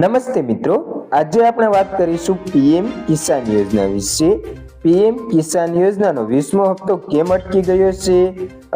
નમસ્તે મિત્રો, આજે આપણે વાત કરીશું પીએમ કિસાન યોજના વિશે. પીએમ કિસાન યોજનાનો વીસમો હપ્તો કેમ અટકી ગયો છે?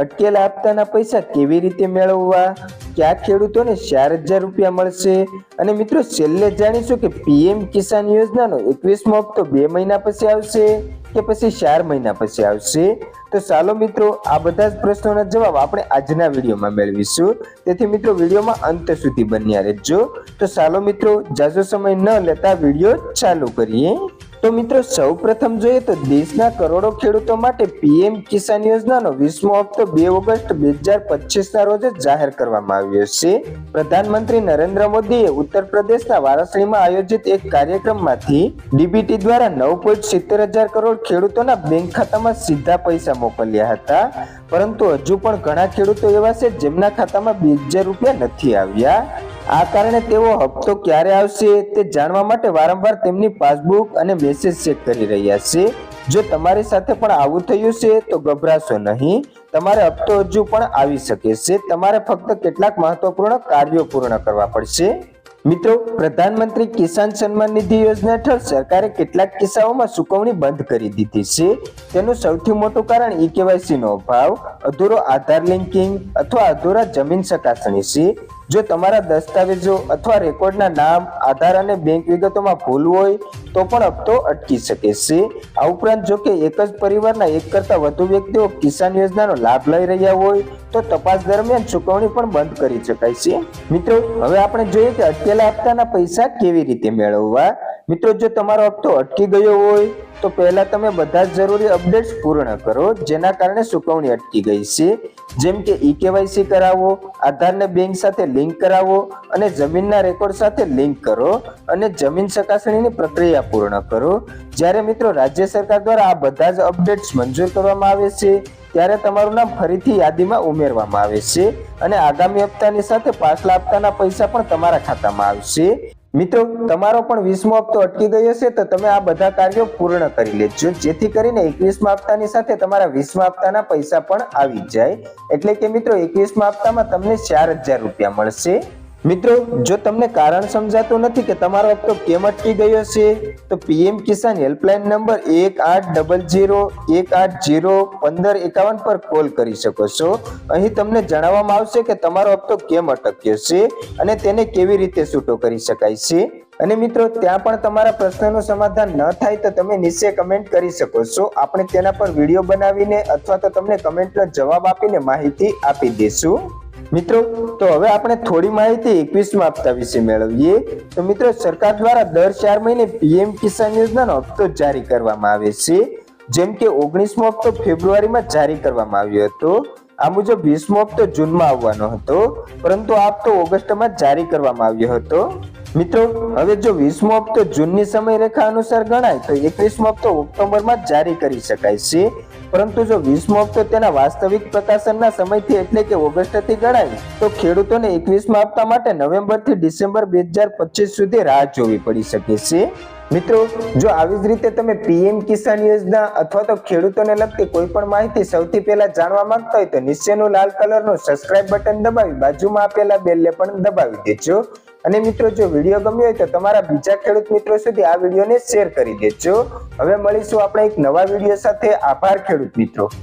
અટકેલા હપ્તાના પૈસા કેવી રીતે મેળવવા? કયા ખેડૂતોને ચાર હજાર રૂપિયા મળશે? અને મિત્રો, છેલ્લે જાણીશું કે પીએમ કિસાન યોજનાનો એકવીસમો હપ્તો બે મહિના પછી આવશે કે પછી ચાર મહિના પછી આવશે? તો ચાલો મિત્રો, આ બધા જ પ્રશ્નોના જવાબ આપણે આજના વિડીયોમાં મેળવીશું. તેથી મિત્રો, વિડીયોમાં અંત સુધી બન્યા રહેજો. તો ચાલો મિત્રો જાજો સમય ન લેતા વીડિયો ચાલુ કરીએ. તો મિત્રો સૌ પ્રથમ જોઈએ તો દેશના કરોડો ખેડૂતો માટે પીએમ કિસાન યોજનાનો વીસમો હપ્તો બે ઓગસ્ટ બે હજાર પચીસ ના રોજ જાહેર કરવામાં આવ્યો છે. પ્રધાનમંત્રી નરેન્દ્ર મોદીએ ઉત્તર પ્રદેશના વારાણસીમાં આયોજિત એક કાર્યક્રમમાંથી ડીબીટી દ્વારા નવ પોઈન્ટ સિત્તેર હજાર કરોડ ખેડૂતોના બેંક ખાતામાં સીધા પૈસા મોકલ્યા હતા. પરંતુ હજુ પણ ઘણા ખેડૂતો એવા છે જેમના ખાતામાં બે હજાર રૂપિયા નથી આવ્યા. આ કારણે તેઓ હપ્તો ક્યારે આવશે તે જાણવા માટે વારંવાર તેમની પાસબુક અને મેસેજ ચેક કરી રહ્યા છે. જો તમારી સાથે પણ આવું થયું છે, તો ગભરાશો નહીં. તમારે હપ્તો હજુ પણ આવી શકે છે. તમારે ફક્ત કેટલાક મહત્વપૂર્ણ કાર્યો પૂર્ણ કરવા પડશે. મિત્રો, પ્રધાનમંત્રી કિસાન સન્માન નિધિ યોજના હેઠળ સરકારે કેટલાક કિસ્સાઓમાં ચૂકવણી બંધ કરી દીધી છે. તેનું સૌથી મોટું કારણ ઈ કેવાયસી નો અભાવ, અધૂરો આધાર લિંકિંગ અથવા અધૂરા જમીન ચકાસણી છે. જો તમારા દસ્તાવેજો અથવા રેકોર્ડના નામ, આધાર અને બેંક વિગતોમાં ભૂલ હોય તો પણ હપ્તો અટકી શકે છે. આ ઉપરાંત જો કે એક જ પરિવારના એક કરતા વધુ વ્યક્તિઓ કિસાન યોજનાનો લાભ લઈ રહ્યા હોય, તો તપાસ દરમિયાન ચૂકવણી પણ બંધ કરી શકાય છે. મિત્રો, હવે આપણે જોઈએ કે અટકેલા હપ્તાના પૈસા કેવી રીતે મેળવવા? મિત્રો, જો તમારો હપ્તો અટકી ગયો હોય તો પહેલા તમે બધા જ જરૂરી અપડેટ્સ પૂર્ણ કરો, જેના કારણે ચૂકવણી અટકી ગઈ છે. જેમ કે ઈ કેવાયસી કરાવો, આધારને બેંક સાથે લિંક કરાવો અને જમીનના રેકોર્ડ સાથે લિંક કરો અને જમીન ચકાસણીની પ્રક્રિયા પૂર્ણ કરો. જ્યારે મિત્રો રાજ્ય સરકાર દ્વારા આ બધા જ અપડેટ્સ મંજૂર કરવામાં આવે છે, ત્યારે તમારું નામ ફરીથી યાદીમાં ઉમેરવામાં આવે છે અને આગામી હપ્તાની સાથે પાછલા હપ્તાના પૈસા પણ તમારા ખાતામાં આવશે. મિત્રો, તમારો પણ વીસમો હપ્તો અટકી ગયો છે, તો તમે આ બધા કાર્યો પૂર્ણ કરી લેજો. જેથી કરીને એકવીસમા હપ્તાની સાથે તમારા વીસમા હપ્તાના પૈસા પણ આવી જાય. એટલે કે મિત્રો, એકવીસમા હપ્તામાં તમને ચાર હજાર રૂપિયા મળશે. મિત્રો, જો તમને કારણ સમજાતું નથી કે તમારો હપ્તો કેમ અટકી ગયો છે, તો પીએમ કિસાન હેલ્પલાઇન નંબર એક આઠ ડબલ જીરો એક આઠ જીરો પંદર એકાવન પર કોલ કરી શકો છો. અહીં તમને જણાવવામાં આવશે કે તમારો હપ્તો કેમ અટક્યો છે અને તેને કેવી રીતે છૂટો કરી શકાય છે. અને મિત્રો, ત્યાં પણ તમારા પ્રશ્નનું સમાધાન ન થાય તો તમે નીચે કમેન્ટ કરી શકો છો. આપણે તેના પર વીડિયો બનાવીને અથવા તો તમને કમેન્ટનો જવાબ આપીને માહિતી આપી દઈશું. મિત્રો, તો હવે આપણે થોડી માહિતી એકવીસમાં હપ્તા વિશે મેળવીએ. તો મિત્રો, સરકાર દ્વારા દર ચાર મહિને પીએમ કિસાન યોજનાનો હપ્તો જારી કરવામાં આવે છે. જેમ કે ઓગણીસમો હપ્તો ફેબ્રુઆરીમાં જારી કરવામાં આવ્યો હતો. આ મુજબ વીસમો હપ્તો જૂનમાં આવવાનો હતો. પરંતુ આ હપ્તો ઓગસ્ટમાં જારી કરવામાં આવ્યો હતો. મિત્રો, હવે જો વીસમો હપ્તો જૂનની સમયરેખા અનુસાર ગણાય, તો એકવીસમો હપ્તો ઓક્ટોબરમાં જારી કરી શકાય છે. પરંતુ જો વીસમો હપ્તો તેના વાસ્તવિક પ્રકાશનના સમયથી એટલે કે ઓગસ્ટથી ગણાય, તો ખેડૂતોને એકવીસમા હપ્તા માટે નવેમ્બરથી ડિસેમ્બર બે હજાર પચીસ સુધી રાહ જોવી પડી શકે છે. મિત્રો, જો આવી જ રીતે તમે પીએમ કિસાન યોજના અથવા તો ખેડૂતોને લગતી કોઈ પણ માહિતી સૌથી પહેલા જાણવા માંગતા હોય તો નીચેનું લાલ કલરનું સબસ્ક્રાઇબ બટન દબાવી બાજુમાં આપેલા બેલને પણ દબાવી દેજો. અને મિત્રો, જો વીડિયો ગમ્યો હોય તો તમારા બીજા ખેડૂત મિત્રો સુધી આ વિડીયોને શેર કરી દેજો. હવે મળીશું આપણે એક નવા વીડિયો સાથે. આભાર ખેડૂત મિત્રો.